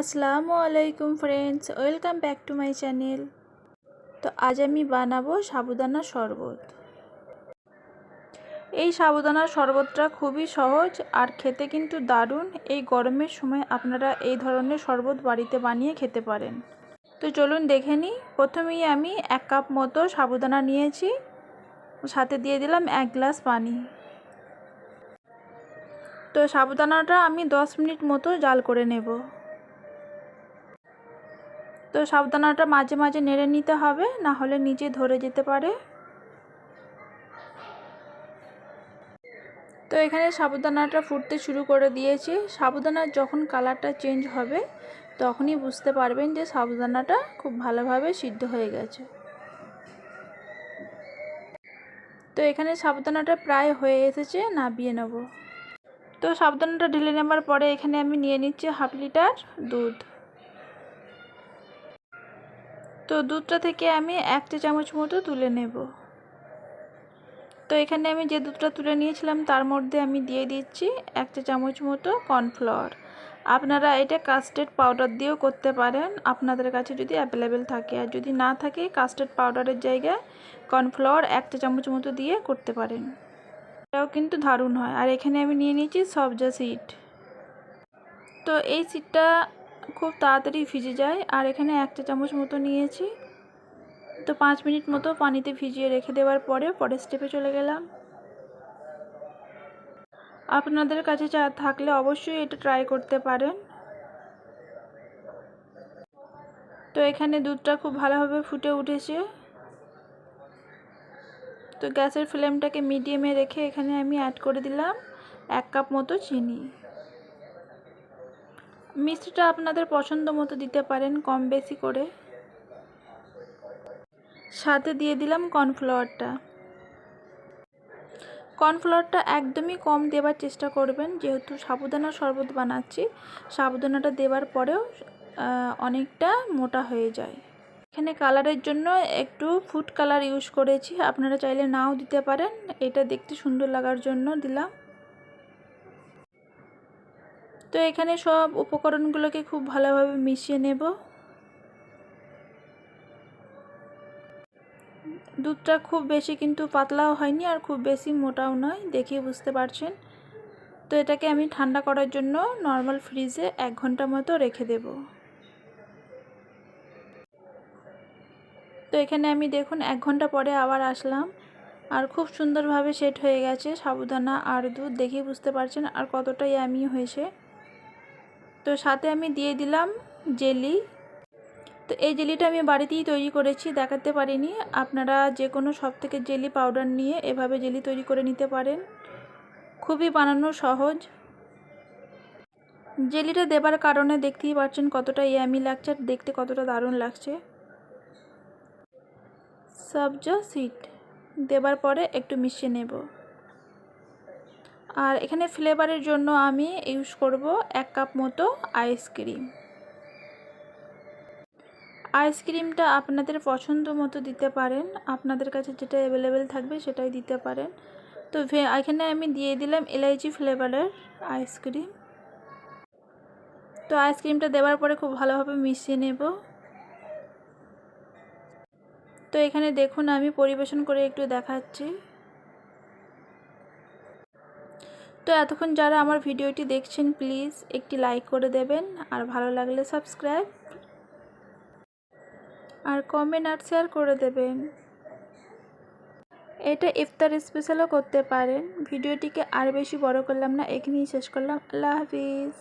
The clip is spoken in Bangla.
আসসালামু আলাইকুম friends, welcome back to my channel. তো আজ আমি বানাবো সাবুদানা শরবত। এই সাবুদানার শরবতটা খুবই সহজ আর খেতে কিন্তু দারুণ। এই গরমের সময় আপনারা এই ধরনের শরবত বাড়িতে বানিয়ে খেতে পারেন। তো চলুন দেখে নিই। প্রথমেই আমি এক কাপ মতো সাবুদানা নিয়েছি। সাথে দিয়ে দিলাম এক গ্লাস পানি। তো সাবুদানাটা আমি দশ মিনিট মতো জাল করে নেব। তো সাবধানটা মাঝে মাঝে নেড়ে নিতে হবে, না হলে নিচে ধরে যেতে পারে। তো এখানে সাবুদানাটা ফুটতে শুরু করে দিয়েছি। সাবুদানার যখন কালারটা চেঞ্জ হবে, তখনই বুঝতে পারবেন যে সাবুদানাটা খুব ভালোভাবে সিদ্ধ হয়ে গেছে। তো এখানে সাবুদানাটা প্রায় হয়ে এসেছে, নাবিয়ে নেব। তো সাবুদানাটা ঢেলে নেবার পরে এখানে আমি নিয়ে নিচ্ছি হাফ লিটার দুধ। তো দুধটা থেকে আমি এক চা চামচ মতো তুলে নেব। তো এখানে আমি যে দুধটা তুলে নিয়েছিলাম তার মধ্যে আমি দিয়ে দিচ্ছি এক চা চামচ মতো কর্নফ্লাওয়ার। আপনারা এটা কাস্টার্ড পাউডার দিয়েও করতে পারেন, আপনাদের কাছে যদি অ্যাভেলেবেল থাকে। আর যদি না থাকে, কাস্টার্ড পাউডারের জায়গায় কর্নফ্লাওয়ার এক চা চামচ মতো দিয়ে করতে পারেন। এটাও কিন্তু দারুণ হয়। আর এখানে আমি নিয়ে নিয়েছি সবজা সিড। তো এই সিডটা খুব তাড়াতাড়ি ভিজে যায়। আর এখানে একটা চামচ মতো নিয়েছি। তো পাঁচ মিনিট মতো পানিতে ভিজিয়ে রেখে দেওয়ার পরে পরের স্টেপে চলে গেলাম। আপনাদের কাছে চা থাকলে অবশ্যই এটা ট্রাই করতে পারেন। তো এখানে দুধটা খুব ভালোভাবে ফুটে উঠেছে। তো গ্যাসের ফ্লেমটাকে মিডিয়ামে রেখে এখানে আমি অ্যাড করে দিলাম এক কাপ মতো চিনি। মিষ্টিটা আপনাদের পছন্দ মতো দিতে পারেন কম বেশি করে। সাথে দিয়ে দিলাম কর্নফ্লাওয়ারটা। কর্নফ্লাওয়ারটা একদমই কম দেবার চেষ্টা করবেন, যেহেতু সাবুদানা শরবত বানাচ্ছি। সাবুদানাটা দেওয়ার পরেও অনেকটা মোটা হয়ে যায়। এখানে কালারের জন্য একটু ফুড কালার ইউজ করেছি। আপনারা চাইলে নাও দিতে পারেন। এটা দেখতে সুন্দর লাগার জন্য দিলাম। তো এখানে সব উপকরণগুলোকে খুব ভালোভাবে মিশিয়ে নেব। দুধটা খুব বেশি কিন্তু পাতলাও হয়নি আর খুব বেশি মোটাও নয়, দেখেই বুঝতে পারছেন। তো এটাকে আমি ঠান্ডা করার জন্য নর্মাল ফ্রিজে এক ঘণ্টা মতো রেখে দেব। তো এখানে আমি দেখুন এক ঘণ্টা পরে আবার আসলাম আর খুব সুন্দরভাবে সেট হয়ে গেছে সাবুদানা আর দুধ, দেখেই বুঝতে পারছেন আর কতটাই আমি হয়েছে। তো সাথে আমি দিয়ে দিলাম জেলি। তো এই জেলিটা আমি বাড়িতেই তৈরি করেছি, দেখাতে পারিনি। আপনারা যে কোনো সব থেকে জেলি পাউডার নিয়ে এভাবে জেলি তৈরি করে নিতে পারেন। খুবই বানানো সহজ। জেলিটা দেবার কারণে দেখতেই পাচ্ছেন কতটা ইয়ামি লাগছে আর দেখতে কতটা দারুণ লাগছে। সবজা সিট দেবার পরে একটু মিশিয়ে নেব। আর এখানে ফ্লেভারের জন্য আমি ইউজ করব এক কাপ মতো আইসক্রিম আইসক্রিমটা আপনাদের পছন্দ মতো দিতে পারেন। আপনাদের কাছে যেটা অ্যাভেলেবেল থাকবে সেটাই দিতে পারেন। তো এখানে আমি দিয়ে দিলাম এলাইচি ফ্লেভারের আইসক্রিম তো আইসক্রিমটা দেওয়ার পরে খুব ভালোভাবে মিশিয়ে নেব। তো এখানে দেখুন আমি পরিবেশন করে একটু দেখাচ্ছি। তো এতক্ষণ যারা আমার ভিডিওটি দেখছেন প্লিজ একটি লাইক করে দেবেন। আর ভালো লাগলে সাবস্ক্রাইব আর কমেন্ট আর শেয়ার করে দেবেন। এটা ইফতার স্পেশালও করতে পারেন। ভিডিওটিকে আর বেশি বড় করলাম না, এখানেই শেষ করলাম। আল্লাহ হাফিজ।